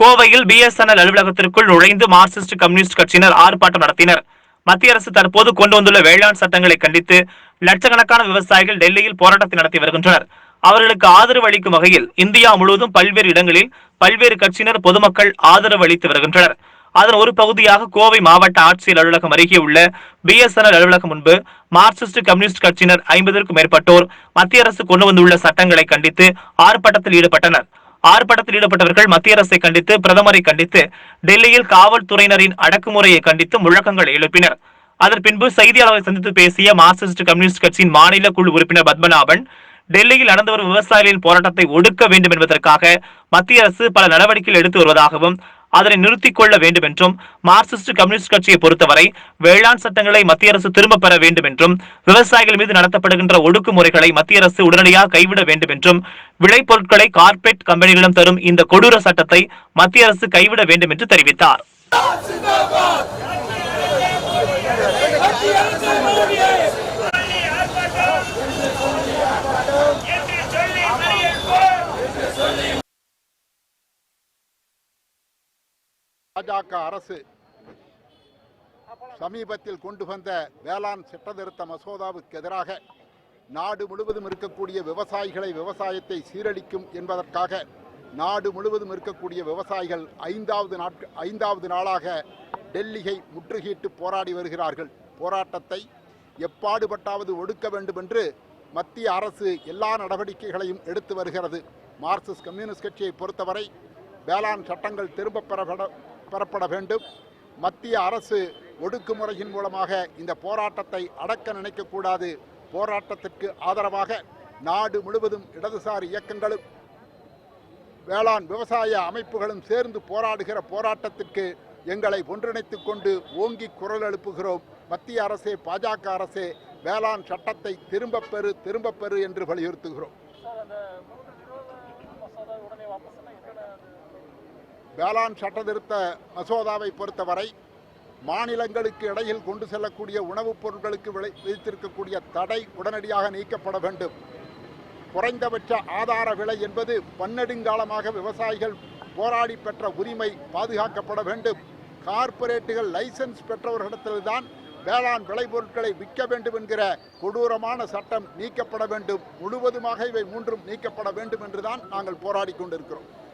கோவையில் பிஎஸ்என்எல் அலுவலகத்திற்குள் நுழைந்து Marxist communist கட்சியினர் ஆர்ப்பாட்டம் நடத்தினர். மத்திய அரசு தற்போது கொண்டு வந்துள்ள வேளாண் சட்டங்களை கண்டித்து லட்சக்கணக்கான விவசாயிகள் டெல்லியில் போராட்டத்தை நடத்தி வருகின்றனர். அவர்களுக்கு ஆதரவு அளிக்கும் வகையில் இந்தியா முழுவதும் பல்வேறு இடங்களில் பல்வேறு கட்சியினர் பொதுமக்கள் ஆதரவு அளித்து வருகின்றனர். அதன் ஒரு பகுதியாக கோவை மாவட்ட ஆட்சியர் அலுவலகம் அருகே உள்ள பிஎஸ்என்எல் அலுவலகம் முன்பு மார்க்சிஸ்ட் கம்யூனிஸ்ட் கட்சியினர் ஐம்பதற்கும் மேற்பட்டோர் மத்திய அரசு கொண்டு வந்துள்ள சட்டங்களை கண்டித்து ஆர்ப்பாட்டத்தில் ஈடுபட்டனர். ஆர்ப்பாட்டத்தில் ஈடுபட்டவர்கள் மத்திய அரசை கண்டித்து பிரதமரை கண்டித்து டெல்லியில் காவல்துறையினரின் அடக்குமுறையை கண்டித்து முழக்கங்களை எழுப்பினர். அதன் பின்பு செய்தியாளர்களை சந்தித்து பேசிய மார்க்சிஸ்ட் கம்யூனிஸ்ட் கட்சியின் மாநில குழு உறுப்பினர் பத்மநாபன் டெல்லியில் நடந்து வரும் விவசாயிகளின் போராட்டத்தை ஒடுக்க வேண்டும் என்பதற்காக மத்திய அரசு பல நடவடிக்கைகள் எடுத்து வருவதாகவும் அதனை நிறுத்திக் கொள்ள வேண்டும் என்றும் மார்க்சிஸ்ட் கம்யூனிஸ்ட் கட்சியை பொறுத்தவரை வேளாண் சட்டங்களை மத்திய அரசு திரும்பப் பெற வேண்டும் என்றும் விவசாயிகள் மீது நடத்தப்படுகின்ற ஒடுக்குமுறைகளை மத்திய அரசு உடனடியாக கைவிட வேண்டும் என்றும் விளைபொருட்களை கார்ப்பரேட் கம்பெனிகளிடம் தரும் இந்த கொடூர சட்டத்தை மத்திய அரசு கைவிட வேண்டும் என்று தெரிவித்தார் பாஜக அரசு சமீபத்தில் கொண்டு வந்த வேளாண் சட்டத்திருத்த மசோதாவுக்கு எதிராக நாடு முழுவதும் இருக்கக்கூடிய விவசாயிகளை விவசாயத்தை சீரழிக்கும் என்பதற்காக நாடு முழுவதும் இருக்கக்கூடிய விவசாயிகள் ஐந்தாவது நாட்கள் ஐந்தாவது நாளாக டெல்லியை முற்றுகையிட்டு போராடி வருகிறார்கள். போராட்டத்தை எப்பாடுபட்டாவது ஒடுக்க வேண்டும் என்று மத்திய அரசு எல்லா நடவடிக்கைகளையும் எடுத்து வருகிறது. மார்க்சிஸ்ட் கம்யூனிஸ்ட் கட்சியை பொறுத்தவரை வேளாண் சட்டங்கள் திரும்ப பெறப்பட பெறப்பட வேண்டும். மத்திய அரசு ஒடுக்குமுறையின் மூலமாக இந்த போராட்டத்தை அடக்க நினைக்கக்கூடாது. போராட்டத்திற்கு ஆதரவாக நாடு முழுவதும் இடதுசாரி இயக்கங்களும் வேளாண் விவசாய அமைப்புகளும் சேர்ந்து போராடுகிற போராட்டத்திற்கு எங்களை ஒன்றிணைத்துக் கொண்டு ஓங்கி குரல் எழுப்புகிறோம். மத்திய அரசே பாஜக அரசே வேளாண் சட்டத்தை திரும்பப் பெறு திரும்பப் பெறு என்று வலியுறுத்துகிறோம். வேளாண் சட்டத்திருத்த மசோதாவை பொறுத்தவரை மாநிலங்களுக்கு இடையில் கொண்டு செல்லக்கூடிய உணவுப் பொருட்களுக்கு விளை விதித்திருக்கக்கூடிய தடை உடனடியாக நீக்கப்பட வேண்டும். குறைந்தபட்ச ஆதார விலை என்பது பன்னெடுங்காலமாக விவசாயிகள் போராடி பெற்ற உரிமை பாதுகாக்கப்பட வேண்டும். கார்ப்பரேட்டுகள் லைசன்ஸ் பெற்றவர்களிடத்தில்தான் வேளாண் விளைபொருட்களை விற்க வேண்டும் என்கிற கொடூரமான சட்டம் நீக்கப்பட வேண்டும். முழுவதுமாக இவை மூன்றும் நீக்கப்பட வேண்டும் என்றுதான் நாங்கள் போராடி கொண்டிருக்கிறோம்.